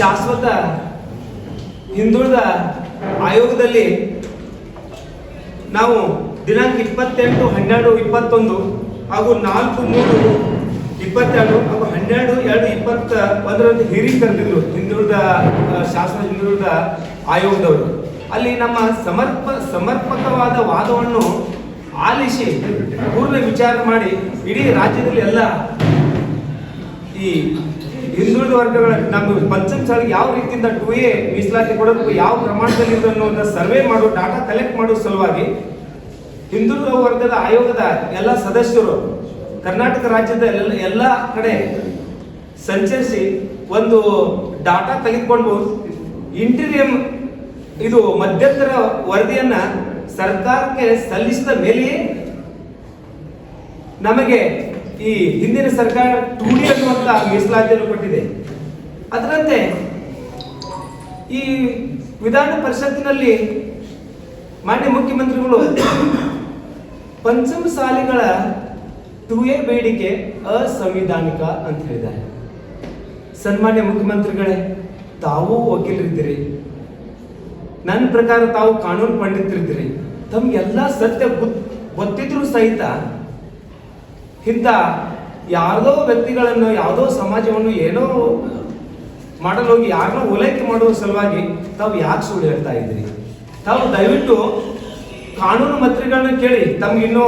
ಶಾಶ್ವತ ಹಿಂದುಳಿದ ಆಯೋಗದಲ್ಲಿ ನಾವು ದಿನಾಂಕ ಇಪ್ಪತ್ತೆಂಟು, ಹನ್ನೆರಡು, ಇಪ್ಪತ್ತೊಂದು ಹಾಗೂ ನಾಲ್ಕು, ಮೂರು, ಇಪ್ಪತ್ತೆರಡು ಹಾಗೂ ಹನ್ನೆರಡು, ಎರಡು ಇಪ್ಪತ್ತ ಒಂದರಂದು ಹಿರಿ ಕರೆದಿದ್ರು ಹಿಂದುಳಿದ ಶಾಸನ ಹಿಂದುಳಿದ ಆಯೋಗದವರು. ಅಲ್ಲಿ ನಮ್ಮ ಸಮರ್ಪ, ಸಮರ್ಪಕವಾದ ವಾದವನ್ನು ಆಲಿಸಿ ಪೂರ್ಣ ವಿಚಾರ ಮಾಡಿ ಇಡೀ ರಾಜ್ಯದಲ್ಲಿ ಎಲ್ಲ ಈ ಹಿಂದುಳಿದ ವರ್ಗಗಳ ನಮ್ಮ ಪಂಚಮ ಸಾಲಿಗೆ ಯಾವ ರೀತಿಯಿಂದ ಟು ಎ ಮೀಸಲಾತಿ ಕೊಡೋದು ಯಾವ ಪ್ರಮಾಣದಲ್ಲಿ ಇದೆ ಅನ್ನೋದನ್ನ ಸರ್ವೆ ಮಾಡೋ ಡಾಟಾ ಕಲೆಕ್ಟ್ ಮಾಡೋ ಸಲುವಾಗಿ ಹಿಂದುಳಿದ ವರ್ಗದ ಆಯೋಗದ ಎಲ್ಲ ಸದಸ್ಯರು, ಕರ್ನಾಟಕ ರಾಜ್ಯದ ಎಲ್ಲ ಎಲ್ಲ ಕಡೆ ಸಂಚರಿಸಿ ಒಂದು ಡಾಟಾ ತೆಗೆದುಕೊಂಡು ಇಂಟೀರಿಯಂ ಇದು ಮಧ್ಯಂತರ ವರದಿಯನ್ನ ಸರ್ಕಾರಕ್ಕೆ ಸಲ್ಲಿಸಿದ ಮೇಲೆಯೇ ನಮಗೆ ಈ ಹಿಂದಿನ ಸರ್ಕಾರ ಟೂ ಡಿ ಅನ್ನುವಂತ ಮೀಸಲಾತಿಯನ್ನು ಕೊಟ್ಟಿದೆ. ಅದರಂತೆ ಈ ವಿಧಾನ ಪರಿಷತ್ತಿನಲ್ಲಿ ಮಾನ್ಯ ಮುಖ್ಯಮಂತ್ರಿಗಳು ಪಂಚಮ ಸಾಲಿಗಳ ಎ ಬೇಡಿಕೆ ಅಸಂವಿಧಾನಿಕ ಅಂತ ಹೇಳಿದ್ದಾರೆ. ಸನ್ಮಾನ್ಯ ಮುಖ್ಯಮಂತ್ರಿಗಳೇ, ತಾವೂ ವಕೀಲರಿದ್ದೀರಿ. ನನ್ನ ಪ್ರಕಾರ ತಾವು ಕಾನೂನು ಪಂಡಿತರಿದ್ದೀರಿ. ತಮ್ಗೆಲ್ಲ ಸತ್ಯ ಗೊತ್ತಿದ್ರು ಸಹಿತ ಇಂಥ ಯಾವುದೋ ವ್ಯಕ್ತಿಗಳನ್ನು, ಯಾವುದೋ ಸಮಾಜವನ್ನು ಏನೋ ಮಾಡಲು ಹೋಗಿ, ಯಾರನ್ನೋ ಓಲೈಕೆ ಮಾಡುವ ಸಲುವಾಗಿ ತಾವು ಯಾಕೆ ಸುಳ್ಳು ಹೇಳ್ತಾ ಇದ್ದೀರಿ? ತಾವು ದಯವಿಟ್ಟು ಕಾನೂನು ಮಂತ್ರಿಗಳನ್ನ ಕೇಳಿ, ತಮ್ಗೆ ಇನ್ನೂ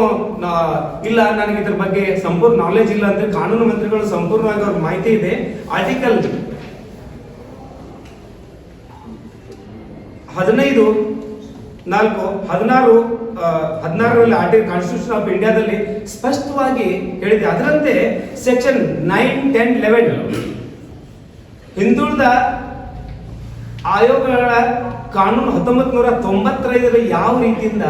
ಇಲ್ಲ, ನನಗೆ ಇದ್ರ ಬಗ್ಗೆ ಸಂಪೂರ್ಣ ನಾಲೆಜ್ ಇಲ್ಲ ಅಂದ್ರೆ ಕಾನೂನು ಮಂತ್ರಿಗಳು ಸಂಪೂರ್ಣವಾಗಿ ಅವ್ರ ಮಾಹಿತಿ ಇದೆ. ಆರ್ಟಿಕಲ್ ಹದಿನೈದು ನಾಲ್ಕು, ಹದಿನಾರು ಹದಿನಾರರಲ್ಲಿ ಆರ್ಟಿಕಲ್ ಕಾನ್ಸ್ಟಿಟ್ಯೂಷನ್ ಆಫ್ ಇಂಡಿಯಾದಲ್ಲಿ ಸ್ಪಷ್ಟವಾಗಿ ಹೇಳಿದೆ. ಅದರಂತೆ ಸೆಕ್ಷನ್ ನೈನ್ ಟೆನ್ ಲೆವೆನ್ ಹಿಂದುಳಿದ ಆಯೋಗಗಳ ಕಾನೂನು ಹತ್ತೊಂಬತ್ತು ನೂರ ತೊಂಬತ್ತೈದರಲ್ಲಿ ಯಾವ ರೀತಿಯಿಂದ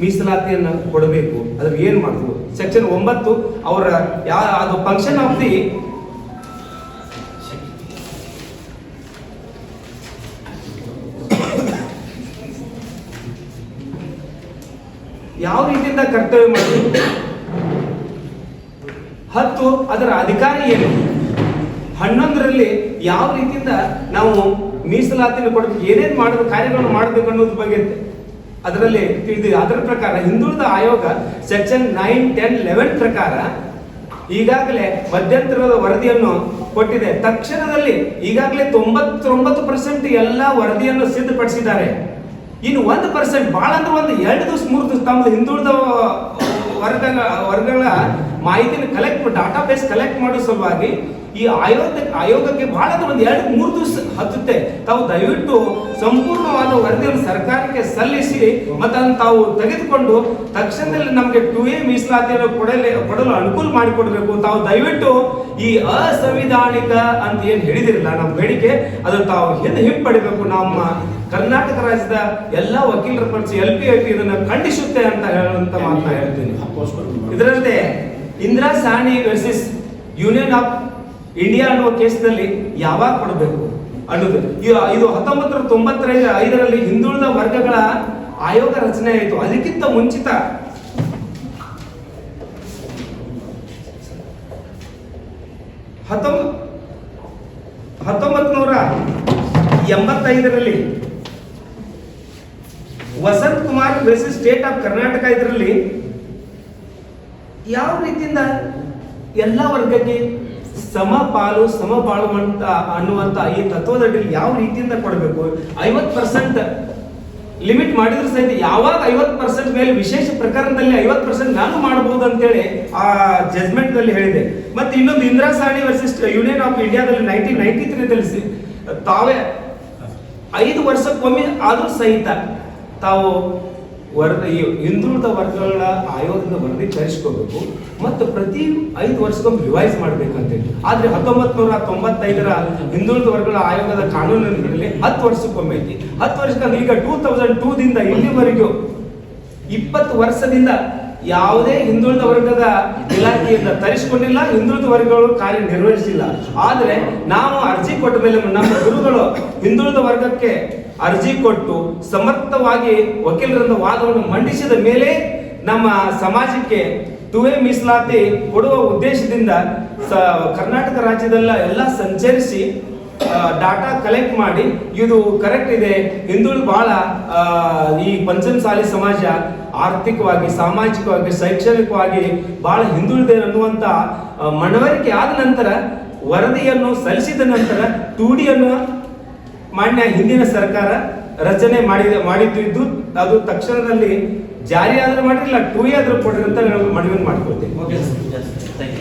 ಮೀಸಲಾತಿಯನ್ನು ಕೊಡಬೇಕು? ಅದ್ರ ಏನು ಮಾಡ್ತು ಸೆಕ್ಷನ್ ಒಂಬತ್ತು, ಅವರ ಯಾ, ಅದು ಫಂಕ್ಷನ್ ಆಫ್ ದಿ ಯಾವ ರೀತಿಯಿಂದ ಕರ್ತವ್ಯ ಮಾಡಬೇಕು ಹತ್ತು, ಅದರ ಅಧಿಕಾರಿ ಏನು? ಹನ್ನೊಂದರಲ್ಲಿ ಯಾವ ರೀತಿಯಿಂದ ನಾವು ಮೀಸಲಾತಿನ ಕೊಡಬೇಕು, ಏನೇನು ಮಾಡಬೇಕು ಕಾರ್ಯಗಳನ್ನು ಮಾಡಬೇಕು ಅನ್ನೋದ್ರ ಬಗ್ಗೆ ಅದರಲ್ಲಿ ತಿಳಿದು, ಅದರ ಪ್ರಕಾರ ಹಿಂದುಳಿದ ಆಯೋಗ ಸೆಕ್ಷನ್ ನೈನ್, ಟೆನ್, ಲೆವೆನ್ ಪ್ರಕಾರ ಈಗಾಗಲೇ ಮಧ್ಯಂತರದ ವರದಿಯನ್ನು ಕೊಟ್ಟಿದೆ. ತಕ್ಷಣದಲ್ಲಿ ಈಗಾಗಲೇ ತೊಂಬತ್ತೊಂಬತ್ತು ಪರ್ಸೆಂಟ್ ಎಲ್ಲ ವರದಿಯನ್ನು ಸಿದ್ಧಪಡಿಸಿದ್ದಾರೆ. ಇನ್ನು ಒಂದು ಪರ್ಸೆಂಟ್ ಭಾಳ ಅಂದ್ರೆ ಒಂದು ಎರಡು ದಿವಸ, ಮೂರು ದಿವಸ ತಮ್ಮ ಹಿಂದುಳಿದ ವರ್ಗ ವರ್ಗಗಳ ಮಾಹಿತಿನ ಕಲೆಕ್ಟ್ ಡಾಟಾ ಬೇಸ್ ಕಲೆಕ್ಟ್ ಮಾಡೋ ಸಲುವಾಗಿ ಈ ಆಯೋಗ, ಆಯೋಗಕ್ಕೆ ಬಹಳ ಅಂದ್ರೆ ಒಂದು ಎರಡು, ಮೂರು ದಿವಸ ಹತ್ತುತ್ತೆ. ತಾವು ದಯವಿಟ್ಟು ಸಂಪೂರ್ಣವಾದ ವರದಿಯನ್ನು ಸರ್ಕಾರಕ್ಕೆ ಸಲ್ಲಿಸಿ. ಮತ್ತು ಅದನ್ನು ತಾವು ತೆಗೆದುಕೊಂಡು ತಕ್ಷಣದಲ್ಲಿ ನಮಗೆ ಟು ಎ ಮೀಸಲಾತಿಯನ್ನು ಕೊಡಲಿ ಅನುಕೂಲ ಮಾಡಿಕೊಡ್ಬೇಕು. ತಾವು ದಯವಿಟ್ಟು ಈ ಅಸಂವಿಧಾನಿಕ ಅಂತ ಏನು ಹೇಳಿದಿರಲ್ಲ ನಮ್ಮ ಬೇಡಿಕೆ, ಅದನ್ನು ತಾವು ಹಿಂದೆ ಹಿಂಪಡಿಬೇಕು? ನಮ್ಮ ಕರ್ನಾಟಕ ರಾಜ್ಯದ ಎಲ್ಲ ವಕೀಲರ ಪರಿಚಯ ಎಲ್ ಪಿ ಐ ಪಿ ಇದನ್ನು ಖಂಡಿಸುತ್ತೆ ಅಂತ ಹೇಳುವಂತ ಮಾತನ್ನ ಹೇಳ್ತೀನಿ. ಇದರಂತೆ Indira Sawhney versus union of India ಅನ್ನುವ ಕೇಸ್ನಲ್ಲಿ ಯಾವಾಗ ಕೊಡಬೇಕು ಅನ್ನೋದು. ಇದು ಹತ್ತೊಂಬತ್ತು ನೂರ ತೊಂಬತ್ತೈದು ಐದರಲ್ಲಿ ಹಿಂದುಳಿದ ವರ್ಗಗಳ ಆಯೋಗ ರಚನೆ ಆಯಿತು. ಅದಕ್ಕಿಂತ ಮುಂಚಿತ ಹತ್ತೊಂಬ ಹತ್ತೊಂಬತ್ತು ನೂರ ಎಂಬತ್ತೈದರಲ್ಲಿ Vasanth Kumar versus state of Karnataka ಇದರಲ್ಲಿ ಯಾವ ರೀತಿಯಿಂದ ಎಲ್ಲ ವರ್ಗಕ್ಕೆ ಸಮ ಪಾಲು ಸಮ ಪಾಲು ಅಂತ ಅನ್ನುವಂತ ಈ ತತ್ವದಡಿಯಲ್ಲಿ ಯಾವ ರೀತಿಯಿಂದ ಕೊಡಬೇಕು? ಐವತ್ ಪರ್ಸೆಂಟ್ ಲಿಮಿಟ್ ಮಾಡಿದ್ರು ಸಹಿತ ಯಾವಾಗ ಐವತ್ ಪರ್ಸೆಂಟ್ ಮೇಲೆ ವಿಶೇಷ ಪ್ರಕರಣದಲ್ಲಿ ಐವತ್ ಪರ್ಸೆಂಟ್ ನಾನು ಮಾಡಬಹುದು ಅಂತೇಳಿ ಆ ಜಜ್ಮೆಂಟ್ನಲ್ಲಿ ಹೇಳಿದೆ. ಮತ್ತೆ ಇನ್ನೊಂದು Indira Sawhney versus union of ಇಂಡಿಯಾದಲ್ಲಿ ನೈನ್ಟೀನ್ ನೈನ್ಟಿ ತ್ರೀ ತಿಳಿಸಿ ತಾವೇ ಐದು ವರ್ಷಕ್ಕೊಮ್ಮೆ ಆದರೂ ಸಹಿತ ತಾವು ವರದಿ ಈ ಹಿಂದುಳಿದ ವರ್ಗಗಳ ಆಯೋಗದ ವರದಿ ತರಿಸ್ಕೋಬೇಕು ಮತ್ತು ಪ್ರತಿ ಐದು ವರ್ಷಕ್ಕೊಮ್ಮೆ ರಿವೈಸ್ ಮಾಡ್ಬೇಕಂತೇಳಿ. ಆದರೆ ಹತ್ತೊಂಬತ್ ನೂರ ತೊಂಬತ್ತೈದರ ಹಿಂದುಳಿದ ವರ್ಗಗಳ ಆಯೋಗದ ಕಾನೂನಿನಲ್ಲಿ ಹತ್ತು ವರ್ಷಕ್ಕೊಮ್ಮೆ ಐತಿ. ಹತ್ತು ವರ್ಷದಲ್ಲಿ ಈಗ ಟೂ ತೌಸಂಡ್ ಟೂದಿಂದ ಇಲ್ಲಿವರೆಗೂ ಇಪ್ಪತ್ತು ವರ್ಷದಿಂದ ಯಾವುದೇ ಹಿಂದುಳಿದ ವರ್ಗದ ಇಲಾಖೆಯಿಂದ ತರಿಸಿಕೊಂಡಿಲ್ಲ, ಹಿಂದುಳಿದ ವರ್ಗಗಳು ಕಾರ್ಯನಿರ್ವಹಿಸಿಲ್ಲ. ಆದರೆ ನಾವು ಅರ್ಜಿ ಕೊಟ್ಟ ಮೇಲೆ ನಮ್ಮ ಗುರುಗಳು ಹಿಂದುಳಿದ ವರ್ಗಕ್ಕೆ ಅರ್ಜಿ ಕೊಟ್ಟು ಸಮರ್ಥವಾಗಿ ವಕೀಲರಿಂದ ವಾದವನ್ನು ಮಂಡಿಸಿದ ಮೇಲೆ ನಮ್ಮ ಸಮಾಜಕ್ಕೆ ತುವೆ ಮೀಸಲಾತಿ ಕೊಡುವ ಉದ್ದೇಶದಿಂದ ಕರ್ನಾಟಕ ರಾಜ್ಯದಲ್ಲ ಎಲ್ಲ ಸಂಚರಿಸಿ ಡಾಟಾ ಕಲೆಕ್ಟ್ ಮಾಡಿ ಇದು ಕರೆಕ್ಟ್ ಇದೆ. ಹಿಂದುಳು ಬಹಳ ಈ ಪಂಚಮಸಾಲಿ ಸಮಾಜ ಆರ್ಥಿಕವಾಗಿ ಸಾಮಾಜಿಕವಾಗಿ ಶೈಕ್ಷಣಿಕವಾಗಿ ಬಹಳ ಹಿಂದುಳಿದೆ ಅನ್ನುವಂತ ಆ, ಮನವರಿಕೆ ಆದ ನಂತರ ವರದಿಯನ್ನು ಸಲ್ಲಿಸಿದ ನಂತರ ಟೂಡಿಯನ್ನು ಮಾನ್ಯ ಹಿಂದಿನ ಸರ್ಕಾರ ರಚನೆ ಮಾಡಿದ ಮಾಡಿದ್ದು ಅದು ತಕ್ಷಣದಲ್ಲಿ ಜಾರಿ ಆದ್ರೂ ಮಾಡಿರಲಿಲ್ಲ ಟೂ ಆದ್ರೂ ಕೊಡ್ರಿ ಅಂತ ನಾವು ಮನವಿ ಯು